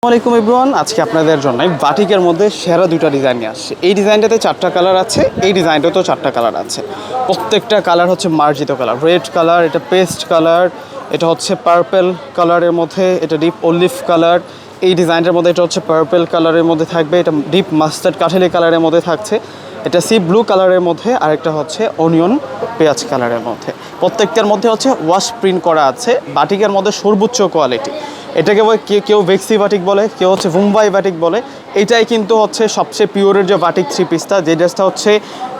আসসালামাইকুম ইব্রুয়ান আজকে আপনাদের জন্য বাটিকের মধ্যে সেরা দুইটা ডিজাইন নিয়ে আসছে। এই ডিজাইনটাতে চারটা কালার আছে, এই ডিজাইনটাতেও চারটা কালার আছে। প্রত্যেকটা কালার হচ্ছে মার্জিত কালার, রেড কালার, এটা পেস্ট কালার, এটা হচ্ছে পার্পেল কালারের মধ্যে, এটা ডিপ অলিভ কালার, এই ডিজাইনটার মধ্যে এটা হচ্ছে পার্পেল কালারের মধ্যে থাকবে, এটা ডিপ মাস্টার্ড কাঠালি কালারের মধ্যে থাকছে। এটা সি ব্লু কালারের মধ্যে, আরেকটা হচ্ছে অনিয়ন পেঁয়াজ কালারের মধ্যে। প্রত্যেকটার মধ্যে হচ্ছে ওয়াশ প্রিন্ট করা আছে, বাটিকের মধ্যে সর্বোচ্চ কোয়ালিটি। এটাকে কেউ ভেক্সি বাটিক বলে, কেউ হচ্ছে মুম্বাই বাটিক বলে। এটাই কিন্তু হচ্ছে সবচেয়ে পিওরের যে বাটিক থ্রি পিসটা যে ড্রেসটা হচ্ছে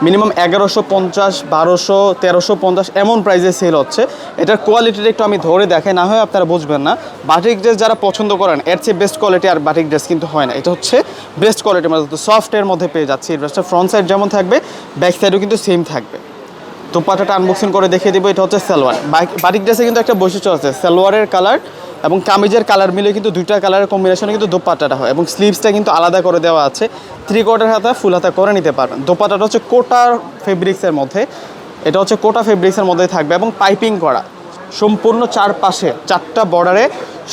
মিনিমাম এগারোশো পঞ্চাশ, বারোশো, তেরোশো পঞ্চাশ এমন প্রাইসে সেল হচ্ছে। এটার কোয়ালিটিটা একটু আমি ধরে দেখাই, না হয় আপনারা বুঝবেন না। বাটিক ড্রেস যারা পছন্দ করেন, এর চেয়ে বেস্ট কোয়ালিটি আর বাটিক ড্রেস কিন্তু হয় না। এটা হচ্ছে বেস্ট কোয়ালিটির মধ্যে সফটের মধ্যে পেয়ে যাচ্ছে ড্রেসটা ফ্রন্ট সাইড যেমন থাকবে ব্যাক সাইডও কিন্তু সেম থাকবে। তো দোপাটাটা আনবক্সিং করে দেখিয়ে দিব, এটা হচ্ছে সালোয়ার। বাটিক ড্রেসে কিন্তু একটা বৈশিষ্ট্য আছে, সালোয়ারের কালার এবং কামিজের কালার মিলে কিন্তু দুইটা কালারের কম্বিনেশনে কিন্তু দোপাট্টাটা হয় এবং স্লিভসটা কিন্তু আলাদা করে দেওয়া আছে। থ্রি কোয়ার্টার হাতা ফুল হাতা করে নিতে পারবেন। দোপাট্টাটা হচ্ছে কোটার ফেব্রিক্সের মধ্যে। এটা হচ্ছে কোটা ফেব্রিক্সের মধ্যে থাকবে এবং পাইপিং করা। সম্পূর্ণ চারপাশে চারটা বর্ডারে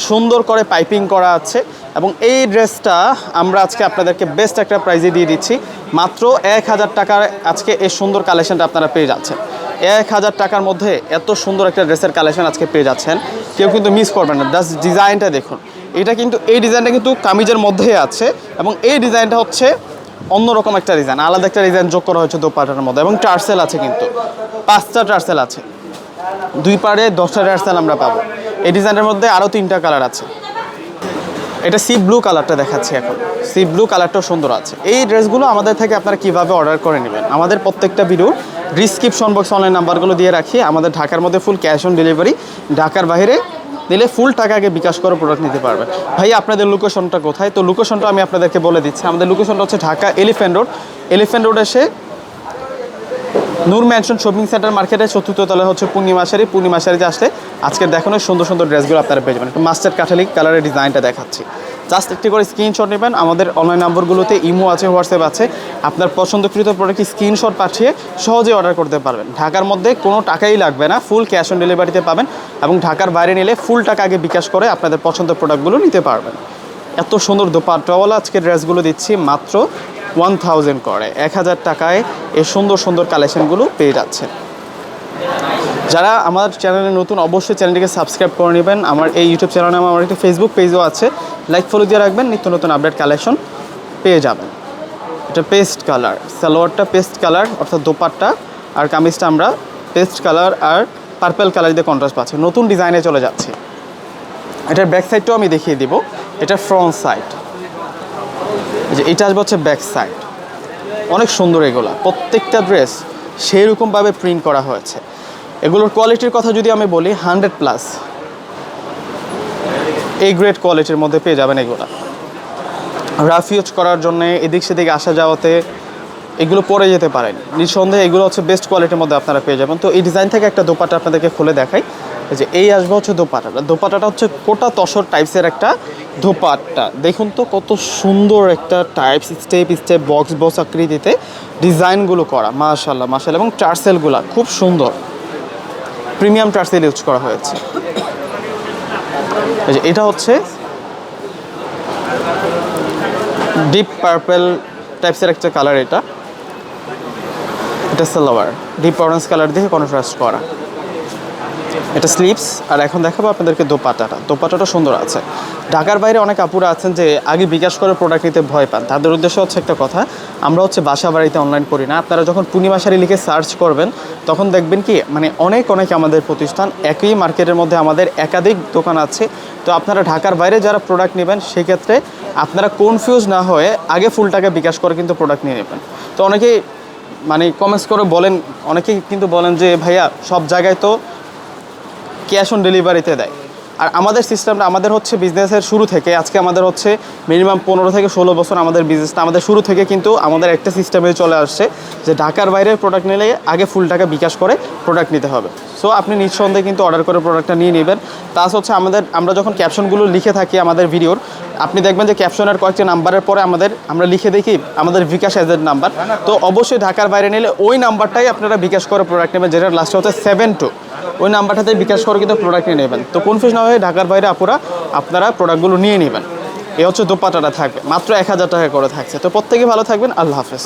সুন্দর করে পাইপিং করা আছে। এবং এই ড্রেসটা আমরা আজকে আপনাদেরকে বেস্ট একটা প্রাইজে দিয়ে দিচ্ছি। মাত্র এক হাজার টাকার আজকে এই সুন্দর কালেকশনটা আপনারা পেয়ে যাচ্ছেন। এক হাজার টাকার মধ্যে এত সুন্দর একটা ড্রেসের কালেকশন আজকে পেয়ে যাচ্ছেন। কেউ কিন্তু মিস করবেন না। জাস্ট ডিজাইনটা দেখুন। এটা কিন্তু, এই ডিজাইনটা কিন্তু কামিজের মধ্যেই আছে এবং এই ডিজাইনটা হচ্ছে অন্যরকম একটা ডিজাইন আলাদা একটা ডিজাইন যোগ করা হয়েছে দোপাটার মধ্যে এবং টার্সেল আছে কিন্তু। পাঁচটা টার্সেল আছে। দুই পারে দশটা টার্সেল আমরা পাবো। এই ডিজাইনের মধ্যে আরও তিনটা কালার আছে। এটা সি ব্লু কালারটা দেখাচ্ছি এখন। সি ব্লু কালারটাও সুন্দর আছে। এই ড্রেসগুলো আমাদের থেকে আপনারা কীভাবে অর্ডার করে নেবেন? আমাদের প্রত্যেকটা ভিডিও ডিসক্রিপশন বক্স অনলাইন নাম্বারগুলো দিয়ে রাখি। আমাদের ঢাকার মধ্যে ফুল ক্যাশ অন ডেলিভারি ঢাকার বাইরে দিলে ফুল টাকা আগে বিকাশ করে প্রোডাক্ট নিতে পারবেন ভাই, আপনাদের লোকেশনটা কোথায়? তো লোকেশনটা আমি আপনাদেরকে বলে দিচ্ছি। আমাদের লোকেশনটা হচ্ছে Dhaka elephant road elephant road এসে নূর ম্যানশন শপিং সেন্টার মার্কেটের চতুর্থ তলায় হচ্ছে পূর্ণিমাশারি পূর্ণিমাশারিতে আসলে আজকের দেখানো সুন্দর সুন্দর ড্রেসগুলো আপনারা পেয়ে যাবেন। একটু মাস্টার কাঠালিক কালারের ডিজাইনটা দেখাচ্ছি। জাস্ট একটি করে স্ক্রিনশট নেবেন। আমাদের অনলাইন নম্বরগুলোতে ইমো আছে হোয়াটসঅ্যাপ আছে। আপনার পছন্দকৃত প্রোডাক্ট স্ক্রিনশট পাঠিয়ে সহজে অর্ডার করতে পারবেন। ঢাকার মধ্যে কোনো টাকাই লাগবে না ফুল ক্যাশ অন ডেলিভারিতে পাবেন এবং ঢাকার বাইরে নিলে ফুল টাকা আগে বিকাশ করে আপনাদের পছন্দের প্রোডাক্টগুলো নিতে পারবেন। এত সুন্দর দোপাট্টাওয়ালা আজকে ড্রেসগুলো দিচ্ছি, মাত্র ওয়ান থাউজেন্ড করে। এক হাজার টাকায় এই সুন্দর সুন্দর কালেকশানগুলো পেয়ে যাচ্ছেন। যারা আমার চ্যানেলে নতুন, অবশ্যই চ্যানেলটিকে সাবস্ক্রাইব করে নেবেন। আমার এই ইউটিউব চ্যানেলে আমার একটি ফেসবুক পেজও আছে। লাইক ফলো দিয়ে রাখবেন। নিত্য নতুন আপডেট কালেকশন পেয়ে যাবেন। এটা পেস্ট কালার সালোয়ারটা পেস্ট কালার অর্থাৎ দোপাট্টা আর কামিজটা আমরা পেস্ট কালার আর পার্পেল কালার দিয়ে কন্ট্রাস্ট পাচ্ছি। নতুন ডিজাইনে চলে যাচ্ছে। এটার ব্যাক সাইডটাও আমি দেখিয়ে দিব। এটা ফ্রন্ট সাইড যে এটা আসবে হচ্ছে ব্যাক সাইড অনেক সুন্দর এগুলো। প্রত্যেকটা ড্রেস সেই রকমভাবে প্রিন্ট করা হয়েছে। এগুলোর কোয়ালিটির কথা যদি আমি বলি হান্ড্রেড প্লাস এই গ্রেড কোয়ালিটির মধ্যে পেয়ে যাবেন এগুলো। রাফ ইউজ করার জন্য এদিক সেদিক আসা যাওয়াতে এগুলো পরে যেতে পারেন। নিঃসন্দেহে এগুলো হচ্ছে বেস্ট কোয়ালিটির মধ্যে আপনারা পেয়ে যাবেন। তো এই ডিজাইন থেকে একটা দোপাটা আপনাদেরকে খুলে দেখাই। এই যে এই আসবে হচ্ছে দোপাটাটা দোপাটাটা হচ্ছে কোটা তসর টাইপসের একটা দোপাট্টা। দেখুন তো কত সুন্দর একটা types step step box box আকৃতিতে ডিজাইনগুলো করা। মাশাল্লাহ মাশাল্লাহ এবং টার্সেলগুলো খুব সুন্দর। প্রিমিয়াম টার্সেল ইউজ করা হয়েছে। এটা হচ্ছে ডিপ পার্পেল টাইপসের একটা কালার এটা। এটা সালোয়ার ডিপ অরেঞ্জ কালার দিয়ে কন্ট্রাস্ট করা। এটা স্লিপস আর এখন দেখাবো আপনাদেরকে দোপাটাটা দোপাটাটা সুন্দর আছে। ঢাকার বাইরে অনেক আপুরা আছেন যে আগে বিকাশ করে প্রোডাক্ট নিতে ভয় পান। তাদের উদ্দেশ্য হচ্ছে একটা কথা, আমরা হচ্ছে বাসা বাড়িতে অনলাইন করি না। আপনারা যখন পূর্ণিমা শাড়ি লিখে সার্চ করবেন, তখন দেখবেন কি মানে অনেক অনেক আমাদের প্রতিষ্ঠান একই মার্কেটের মধ্যে আমাদের একাধিক দোকান আছে। তো আপনারা ঢাকার বাইরে যারা প্রোডাক্ট নেবেন, সেক্ষেত্রে আপনারা কনফিউজ না হয়ে আগে ফুল টাকা বিকাশ করে কিন্তু প্রোডাক্ট নিয়ে নেবেন। তো অনেকেই মানে কমেন্টস করে বলেন, অনেকেই কিন্তু বলেন যে, ভাইয়া, সব জায়গায় তো ক্যাশ অন ডেলিভারিতে দেয়। আর আমাদের সিস্টেমটা আমাদের হচ্ছে বিজনেসের শুরু থেকে, আজকে আমাদের হচ্ছে মিনিমাম পনেরো থেকে ষোলো বছর আমাদের বিজনেসটা আমাদের শুরু থেকে কিন্তু আমাদের একটা সিস্টেমে চলে আসছে যে ঢাকার বাইরের প্রোডাক্ট নিলে আগে ফুল টাকা বিকাশ করে প্রোডাক্ট নিতে হবে। সো আপনি নিঃসন্দেহে কিন্তু অর্ডার করে প্রোডাক্টটা নিয়ে নেবেন। তাছ হচ্ছে আমাদের, আমরা যখন ক্যাপশনগুলো লিখে থাকি আমাদের ভিডিওর আপনি দেখবেন যে ক্যাপশনের কয়েকটি নাম্বারের পরে আমাদের, আমরা লিখে দেখি আমাদের বিকাশ এজেন্ট নাম্বার তো অবশ্যই ঢাকার বাইরে নিলে ওই নাম্বারটাই আপনারা বিকাশ করে প্রোডাক্ট নেবেন যেটা লাস্টে হচ্ছে সেভেন টু ওই নাম্বারটাতে বিকাশ করে কিন্তু প্রোডাক্ট নিয়ে নেবেন। তো কনফিউজ না হয়ে ঢাকার বাইরে আপুরা, আপনারা প্রোডাক্টগুলো নিয়ে নেবেন। এ হচ্ছে দোপাটাটা থাকবে। মাত্র এক হাজার টাকা করে থাকছে। তো প্রত্যেকে ভালো থাকবেন। আল্লাহ হাফেজ।